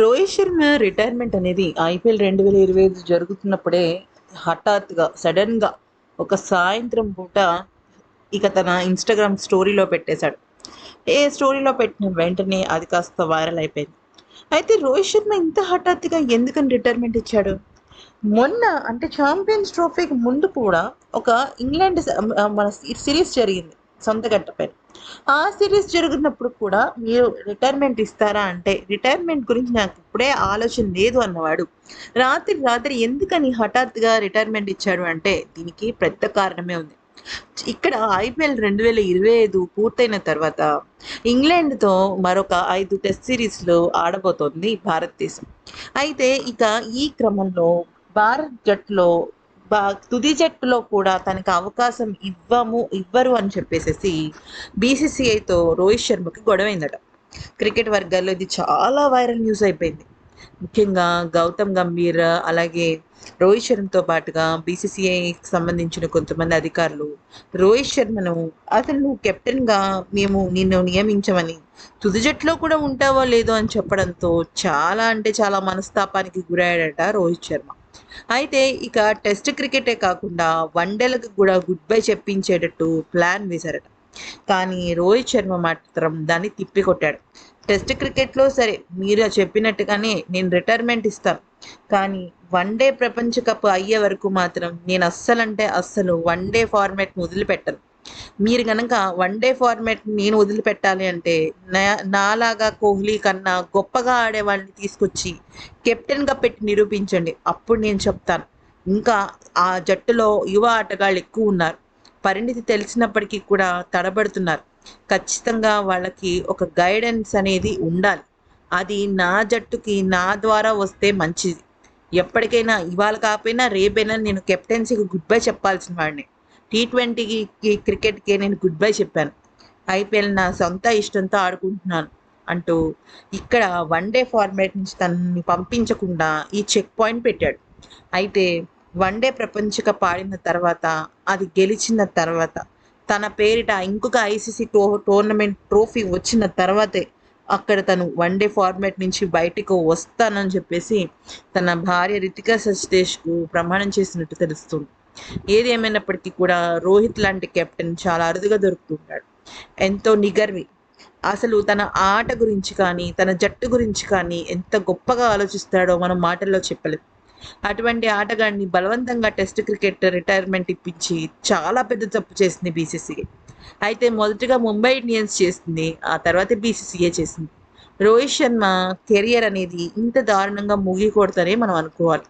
Rohit Sharma retirement అనేది IPL రెండు వేల ఇరవై ఐదు జరుగుతున్నప్పుడే హఠాత్తుగా సడన్గా ఒక సాయంత్రం పూట ఇక తన ఇన్స్టాగ్రామ్ స్టోరీలో పెట్టేశాడు. ఏ స్టోరీలో పెట్టిన వెంటనే అది కాస్త వైరల్ అయిపోయింది. అయితే రోహిత్ శర్మ ఇంత హఠాత్తుగా ఎందుకని రిటైర్మెంట్ ఇచ్చాడు? మొన్న అంటే ఛాంపియన్స్ ట్రోఫీకి ముందు కూడా ఒక ఇంగ్లాండ్ మన సిరీస్ జరిగింది. సొంత గట్టపైన ఆ సిరీస్ జరుగుతున్నప్పుడు కూడా మీరు రిటైర్మెంట్ ఇస్తారా అంటే రిటైర్మెంట్ గురించి నాకు ఇప్పుడే ఆలోచన లేదు అన్నవాడు. రాత్రి రాత్రి ఎందుకని హఠాత్తుగా రిటైర్మెంట్ ఇచ్చాడు అంటే దీనికి పెద్ద కారణమే ఉంది. ఇక్కడ ఐపీఎల్ రెండు వేల ఇరవై ఐదు పూర్తయిన తర్వాత ఇంగ్లాండ్తో మరొక ఐదు టెస్ట్ సిరీస్లు ఆడబోతోంది భారతదేశం. అయితే ఇక ఈ క్రమంలో భారత్ జట్టులో తుది జట్టులో కూడా తనకు అవకాశం ఇవ్వము ఇవ్వరు అని చెప్పేసేసి బీసీసీఐతో రోహిత్ శర్మకి గొడవైందట. క్రికెట్ వర్గాల్లో ఇది చాలా వైరల్ న్యూస్ అయిపోయింది. ముఖ్యంగా గౌతమ్ గంభీర్ అలాగే రోహిత్ శర్మతో పాటుగా బీసీసీఐకి సంబంధించిన కొంతమంది అధికారులు రోహిత్ శర్మను అతను నువ్వు కెప్టెన్గా మేము నిన్ను నియమించమని తుది జట్టులో కూడా ఉంటావో లేదో అని చెప్పడంతో చాలా అంటే చాలా మనస్తాపానికి గురయ్యాడట రోహిత్ శర్మ. అయితే ఇక టెస్ట్ క్రికెటే కాకుండా వన్డేలకు కూడా గుడ్ బై చెప్పించేటట్టు ప్లాన్ వేశారట. కానీ రోహిత్ శర్మ మాత్రం దాన్ని తిప్పికొట్టాడు. టెస్ట్ క్రికెట్లో సరే మీరు చెప్పినట్టుగానే నేను రిటైర్మెంట్ ఇస్తాను. కానీ వన్ డే ప్రపంచ కప్ అయ్యే వరకు మాత్రం నేను అస్సలంటే అస్సలు వన్ డే మొదలు వదిలిపెట్టను మీరు కనుక వన్ డే ఫార్మాట్ నేను వదిలిపెట్టాలి అంటే నా- నాలాగా కోహ్లీ కన్నా గొప్పగా ఆడే వాళ్ళని తీసుకొచ్చి కెప్టెన్గా పెట్టి నిరూపించండి. అప్పుడు నేను చెప్తాను. ఇంకా ఆ జట్టులో యువ ఆటగాళ్ళు ఎక్కువ ఉన్నారు. పరిణితి తెలిసినప్పటికీ కూడా తడబడుతున్నారు. ఖచ్చితంగా వాళ్ళకి ఒక గైడెన్స్ అనేది ఉండాలి. అది నా జట్టుకి నా ద్వారా వస్తే మంచిది. ఎప్పటికైనా ఇవాళ కాకపోయినా రేపైనా నేను కెప్టెన్సీకి గుడ్ బై చెప్పాల్సిన వాడిని. టీ ట్వంటీకి క్రికెట్కి నేను గుడ్ బై చెప్పాను. ఐపీఎల్ నా సొంత ఇష్టంతో ఆడుకుంటున్నాను అంటూ ఇక్కడ వన్ డే ఫార్మాట్ నుంచి తనని పంపించకుండా ఈ చెక్ పాయింట్ పెట్టాడు. అయితే వన్ డే ప్రపంచ కప్ ఆడిన తర్వాత అది గెలిచిన తర్వాత తన పేరిట ఇంకొక ఐసీసీ టో టోర్నమెంట్ ట్రోఫీ వచ్చిన తర్వాతే అక్కడ తను వన్ డే ఫార్మాట్ నుంచి బయటకు వస్తానని చెప్పేసి తన భార్య రితికా సచ్దేశ్కు ప్రమాణం చేసినట్టు తెలుస్తుంది. ఏది ఏమైనప్పటికీ కూడా రోహిత్ లాంటి కెప్టెన్ చాలా అరుదుగా దొరుకుతుంటాడు ఎంతో నిగర్వి. అసలు తన ఆట గురించి కానీ తన జట్టు గురించి కానీ ఎంత గొప్పగా ఆలోచిస్తాడో మనం మాటల్లో చెప్పలేం. అటువంటి ఆటగాడిని బలవంతంగా టెస్ట్ క్రికెట్ రిటైర్మెంట్ ఇప్పించి చాలా పెద్ద తప్పు చేసింది బీసీసీఏ. అయితే మొదటగా ముంబై ఇండియన్స్ చేసింది ఆ తర్వాత బీసీసీఏ చేసింది. రోహిత్ శర్మ కెరియర్ అనేది ఇంత దారుణంగా ముగికూడదనే మనం అనుకోవాలి.